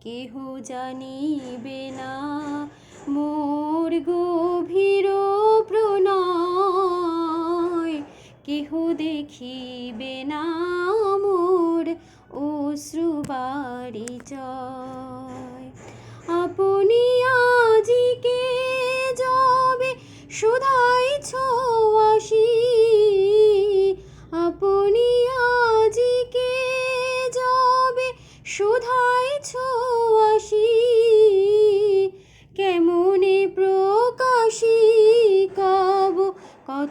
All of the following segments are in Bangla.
কেহ জানিবে না। মোর গভীর প্রণয় কেহ দেখিবে না।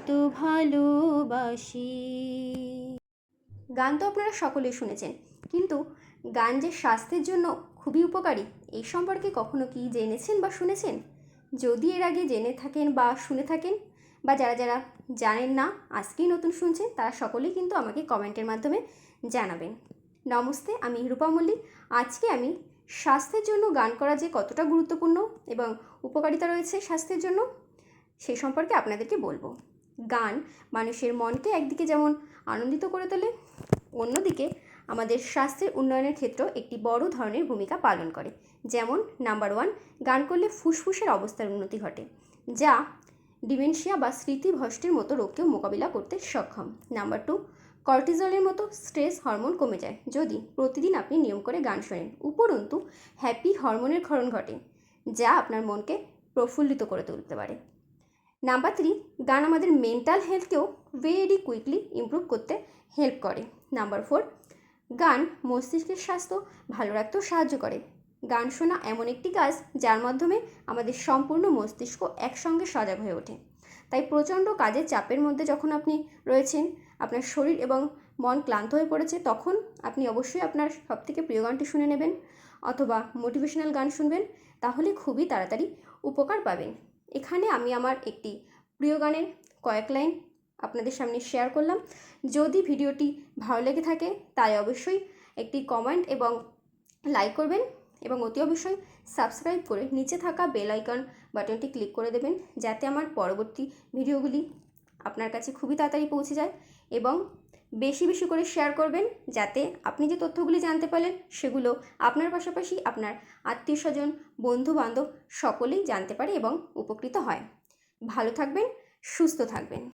কত ভালোবাসি। গান তো আপনারা সকলেই শুনেছেন, কিন্তু গান যে স্বাস্থ্যের জন্য খুবই উপকারী, এই সম্পর্কে কখনো কি জেনেছেন বা শুনেছেন? যদি এর আগে জেনে থাকেন বা শুনে থাকেন, বা যারা যারা জানেন না, আজকেই নতুন শুনছেন, তারা সকলেই কিন্তু আমাকে কমেন্টের মাধ্যমে জানাবেন। নমস্তে, আমি রূপা মল্লিক। আজকে আমি স্বাস্থ্যের জন্য গান করা যে কতটা গুরুত্বপূর্ণ এবং উপকারিতা রয়েছে স্বাস্থ্যের জন্য সেই সম্পর্কে আপনাদেরকে বলব। গান মানুষের মনকে একদিকে যেমন আনন্দিত করে তোলে, অন্যদিকে আমাদের স্বাস্থ্যের উন্নয়নের ক্ষেত্রেও একটি বড় ধরনের ভূমিকা পালন করে। যেমন নাম্বার ওয়ান, গান করলে ফুসফুসের অবস্থার উন্নতি ঘটে, যা ডিমেনশিয়া বা স্মৃতিভষ্টের মতো রোগকেও মোকাবিলা করতে সক্ষম। নাম্বার টু কর্টিজলের মতো স্ট্রেস হরমোন কমে যায়। যদি প্রতিদিন আপনি নিয়ম করে গান শোনেন, উপরন্তু হ্যাপি হরমোনের ক্ষরণ ঘটে, যা আপনার মনকে প্রফুল্লিত করে তুলতে পারে। নাম্বার থ্রি গান আমাদের মেন্টাল হেলথকেও ভেরি কুইকলি ইমপ্রুভ করতে হেল্প করে। নাম্বার ফোর গান মস্তিষ্কের স্বাস্থ্য ভালো রাখতেও সাহায্য করে। গান শোনা এমন একটি কাজ যার মাধ্যমে আমাদের সম্পূর্ণ মস্তিষ্ক একসঙ্গে সজাগ হয়ে ওঠে। তাই প্রচণ্ড কাজের চাপের মধ্যে যখন আপনি রয়েছেন, আপনার শরীর এবং মন ক্লান্ত হয়ে পড়েছে, তখন আপনি অবশ্যই আপনার সবথেকে প্রিয় গানটি শুনে নেবেন অথবা মোটিভেশনাল গান শুনবেন, তাহলে খুবই তাড়াতাড়ি উপকার পাবেন। এখানে আমি আমার একটি প্রিয় গানের কয়েক লাইন আপনাদের সামনে শেয়ার করলাম। যদি ভিডিওটি ভালো লেগে থাকে, তাই অবশ্যই একটি কমেন্ট এবং লাইক করবেন এবং অতি অবশ্যই সাবস্ক্রাইব করে নিচে থাকা বেল আইকন বাটনটি ক্লিক করে দেবেন, যাতে আমার পরবর্তী ভিডিওগুলি আপনার কাছে খুবই তাড়াতাড়ি পৌঁছে যায় এবং বেশি বেশি করে শেয়ার করবেন যাতে আপনি যে তথ্যগুলি জানতে পারলেন সেগুলো আপনার পাশাপাশি আপনার আত্মীয় স্বজন বন্ধু বান্ধব সকলেই জানতে পারে এবং উপকৃত হয়। ভালো থাকবেন, সুস্থ থাকবেন।